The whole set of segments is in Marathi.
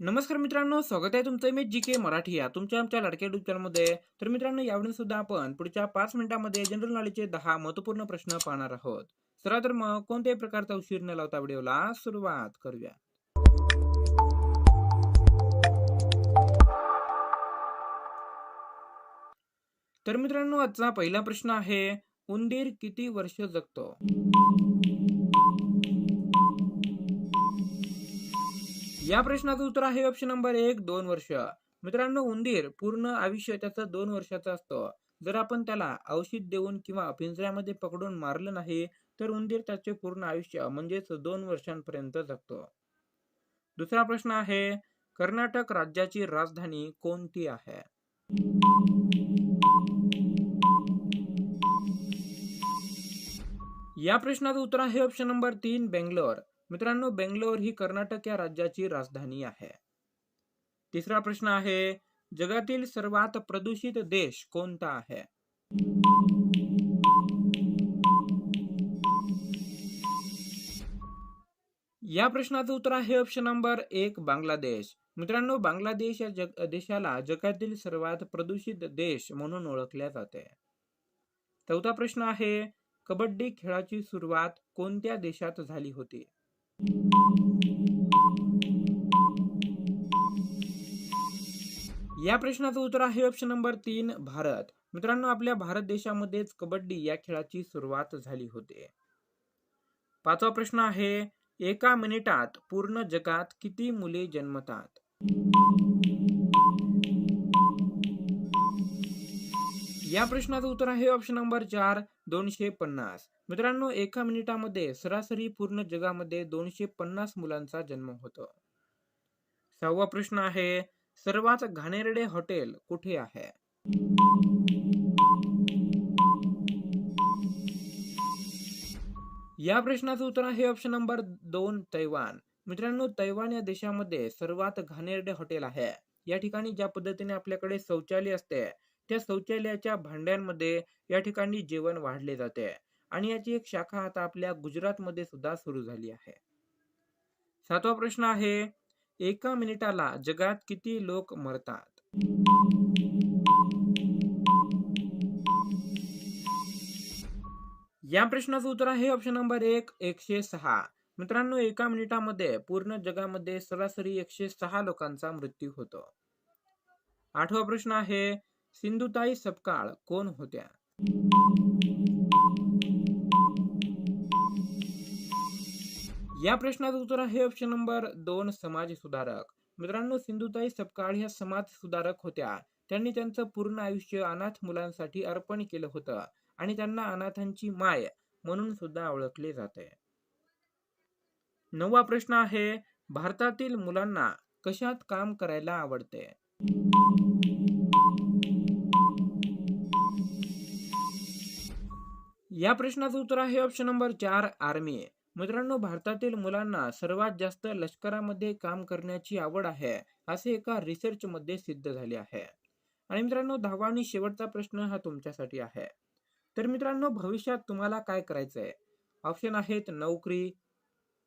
नमस्कार मित्रांनो स्वागत आहे तुमचं मी जी के मराठी या तुमच्या आमच्या लाडक्या युट्यूब चॅनलमध्ये तर मित्रांनो यावेळी सुद्धा आपण पुढच्या पाच मिनिटांमध्ये जनरल नॉलेजचे दहा महत्त्वपूर्ण प्रश्न पाहणार आहोत. चला तर मग कोणत्याही प्रकारचा उशीर न लावता व्हिडिओला सुरुवात करूया तर मित्रांनो आजचा पहिला प्रश्न आहे उंदीर किती वर्ष जगतो? या प्रश्नाचं उत्तर आहे ऑप्शन नंबर एक दोन वर्ष. मित्रांनो उंदीर पूर्ण आयुष्य त्याचं दोन वर्षाचं असतं. जर आपण त्याला औषध देऊन किंवा पिंजऱ्यामध्ये पकडून मारलं नाही तर उंदीर त्याचे पूर्ण आयुष्य म्हणजेच दोन वर्षांपर्यंत जगतो. दुसरा प्रश्न आहे कर्नाटक राज्याची राजधानी कोणती आहे? या प्रश्नाचं उत्तर आहे ऑप्शन नंबर तीन बेंगलोर. मित्रांनो बेंगलोर ही कर्नाटक या राज्याची राजधानी आहे. तिसरा प्रश्न आहे जगातील सर्वात प्रदूषित देश कोणता आहे? या प्रश्नाचं उत्तर आहे ऑप्शन नंबर एक बांगलादेश. मित्रांनो बांगलादेश या जग देशाला जगातील सर्वात प्रदूषित देश म्हणून ओळखले जाते. चौथा प्रश्न आहे कबड्डी खेळाची सुरुवात कोणत्या देशात झाली होती? या प्रश्नाचं उत्तर आहे ऑप्शन नंबर तीन भारत. मित्रांनो आपल्या भारत देशामध्येच कबड्डी या खेळाची सुरुवात झाली होती. पाचवा प्रश्न आहे एका मिनिटात पूर्ण जगात किती मुले जन्मतात? या प्रश्नाचं उत्तर आहे ऑप्शन नंबर चार दोनशे पन्नास. मित्रांनो एका मिनिटामध्ये सरासरी पूर्ण जगामध्ये दोनशे पन्नास मुलांचा जन्म होतो. सहावा प्रश्न आहे सर्वात घाणेरडे हॉटेल कुठे आहे? या प्रश्नाचं उत्तर आहे ऑप्शन नंबर दोन तैवान. मित्रांनो तैवान या देशामध्ये सर्वात घाणेरडे हॉटेल आहे. या ठिकाणी ज्या पद्धतीने आपल्याकडे शौचालय असते त्या शौचालयाच्या भांड्यांमध्ये या ठिकाणी जेवण वाढले जाते आणि याची एक शाखा आता आपल्या गुजरातमध्ये सुद्धा सुरू झाली आहे. सातवा प्रश्न आहे एका मिनिटाला जगात किती लोक मरतात? या प्रश्नाचं उत्तर आहे ऑप्शन नंबर एक एकशे सहा. मित्रांनो एका मिनिटामध्ये पूर्ण जगामध्ये सरासरी एकशे सहा लोकांचा मृत्यू होतो. आठवा प्रश्न आहे सिंधुताई सपकाळ कोण होत्या? या प्रश्नाचं उत्तर आहे ऑप्शन नंबर दोन समाज सुधारक. मित्रांनो सिंधुताई सपकाळ ह्या समाज सुधारक होत्या. त्यांनी त्यांचं पूर्ण आयुष्य अनाथ मुलांसाठी अर्पण केलं होतं आणि त्यांना अनाथांची माय म्हणून सुद्धा ओळखले जाते. नववा प्रश्न आहे भारतातील मुलांना कशात काम करायला आवडते? या प्रश्नाचं उत्तर आहे ऑप्शन नंबर चार आर्मी मित्रांनो भारतातील मुलांना सर्वात जास्त लष्करामध्ये काम करण्याची आवड आहे असे एका रिसर्च मध्ये सिद्ध झाले आहे. आणि मित्रांनो दहावा आणि शेवटचा प्रश्न हा तुमच्यासाठी आहे. तर मित्रांनो भविष्यात तुम्हाला काय करायचं आहे ऑप्शन आहेत नोकरी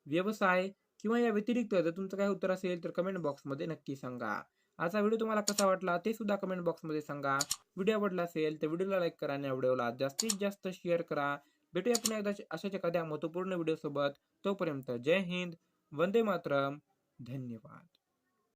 व्यवसाय किंवा या व्यतिरिक्त जर तुमचं काय उत्तर असेल तर कमेंट बॉक्समध्ये नक्की सांगा. आजचा व्हिडिओ तुम्हाला कसा वाटला ते सुद्धा कमेंट बॉक्समध्ये सांगा. व्हिडिओ आवडला असेल तर व्हिडिओला लाईक करा आणि व्हिडिओला जास्तीत जास्त शेअर करा. भेटूया पुन्हा एकदा अशाच एखाद्या महत्त्वपूर्ण व्हिडिओसोबत तोपर्यंत जय हिंद वंदे मातरम. धन्यवाद.